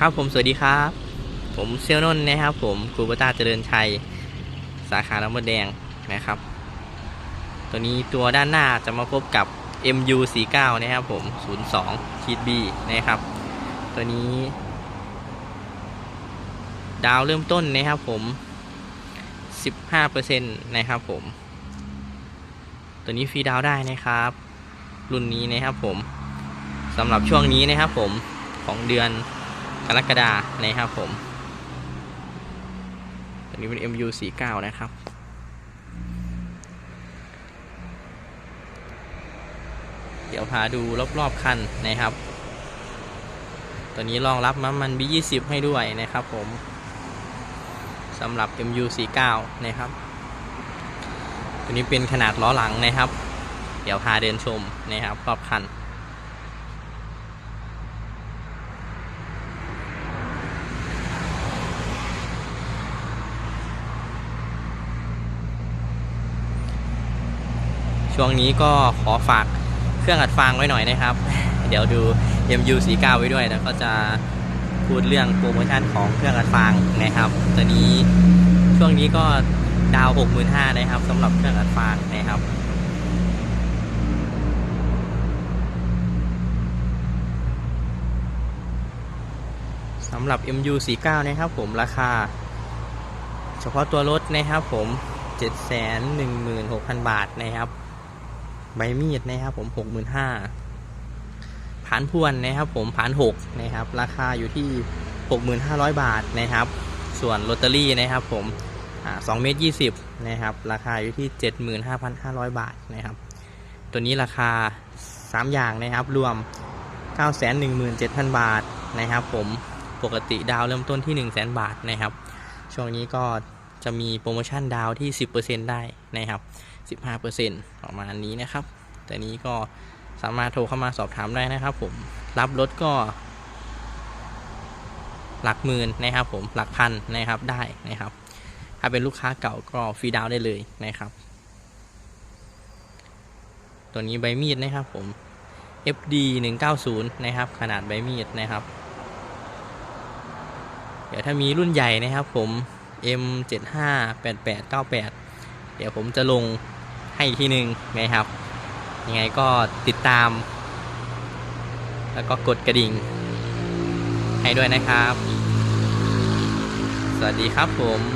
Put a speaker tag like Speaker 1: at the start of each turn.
Speaker 1: ครับผมสวัสดีครับ ผมเซียวนนท์นะครับ ผมครูปตาเจริญชัย สาขาน้ำมดแดงนะครับ ตัวนี้ตัวด้านหน้าจะมาพบกับ MU 4 9 นะครับผม 02ชีด B นะครับ ตัวนี้ ดาวเริ่มต้นนะครับผม 15%นะครับผม ตัวนี้ฟรีดาวได้นะครับ รุ่นนี้นะครับผมสำหรับช่วงนี้นะครับผมของเดือน กรกฎานะครับผมตัวนี้เป็น MU 49 นะครับ เดี๋ยวพาดูรอบๆคันนะครับ ตัวนี้รองรับน้ำมัน B20 ให้ด้วยนะครับผมสำหรับ MU 49 นะครับ ตัวนี้เป็นขนาดล้อหลังนะครับ เดี๋ยวพาเดินชมนะครับรอบคัน ช่วงนี้ก็ขอฝากเครื่องอัดฟางไว้หน่อยนะครับ เดี๋ยวดู MU49 ไว้ด้วยแล้วก็จะพูดเรื่องโปรโมชั่นของเครื่องอัดฟางนะครับตอนนี้ช่วงนี้ก็ดาว65,000นะครับสำหรับเครื่องอัดฟางนะครับสำหรับ MU49 นะครับผมราคา เฉพาะตัวรถนะครับผม 716,000 บาทนะครับ ใบมีดนะครับผม65,000ผานพวนนะครับผมผาน6นะครับ ราคาอยู่ที่65,000บาทนะครับ ส่วนลอตเตอรี่นะครับผมสอ่า2เมตร20นะครับ ราคาอยู่ที่75,500บาทนะครับ ตัวนี้ราคา3อย่างนะครับ รวม917,000บาทนะครับ ผมปกติดาวเริ่มต้นที่100,000บาทนะครับ ช่วงนี้ก็จะมีโปรโมชั่นดาวที่10%ได้นะครับ 15%ประมาณนี้นะครับ แต่นี้ก็สามารถโทรเข้ามาสอบถามได้นะครับ ผมรับรถก็ หลักหมื่นนะครับ ผมหลักพันนะครับได้นะครับ ถ้าเป็นลูกค้าเก่าก็ฟรีดาวน์ได้เลยนะครับ ตัวนี้ใบมีดนะครับผม FD 190นะครับ ขนาดใบมีดนะครับ เดี๋ยวถ้ามีรุ่นใหญ่นะครับผม M758898 เดี๋ยวผมจะลง ให้อีกทีหนึ่งนะครับ ยังไงก็ติดตาม แล้วก็กดกระดิ่ง ให้ด้วยนะครับ สวัสดีครับผม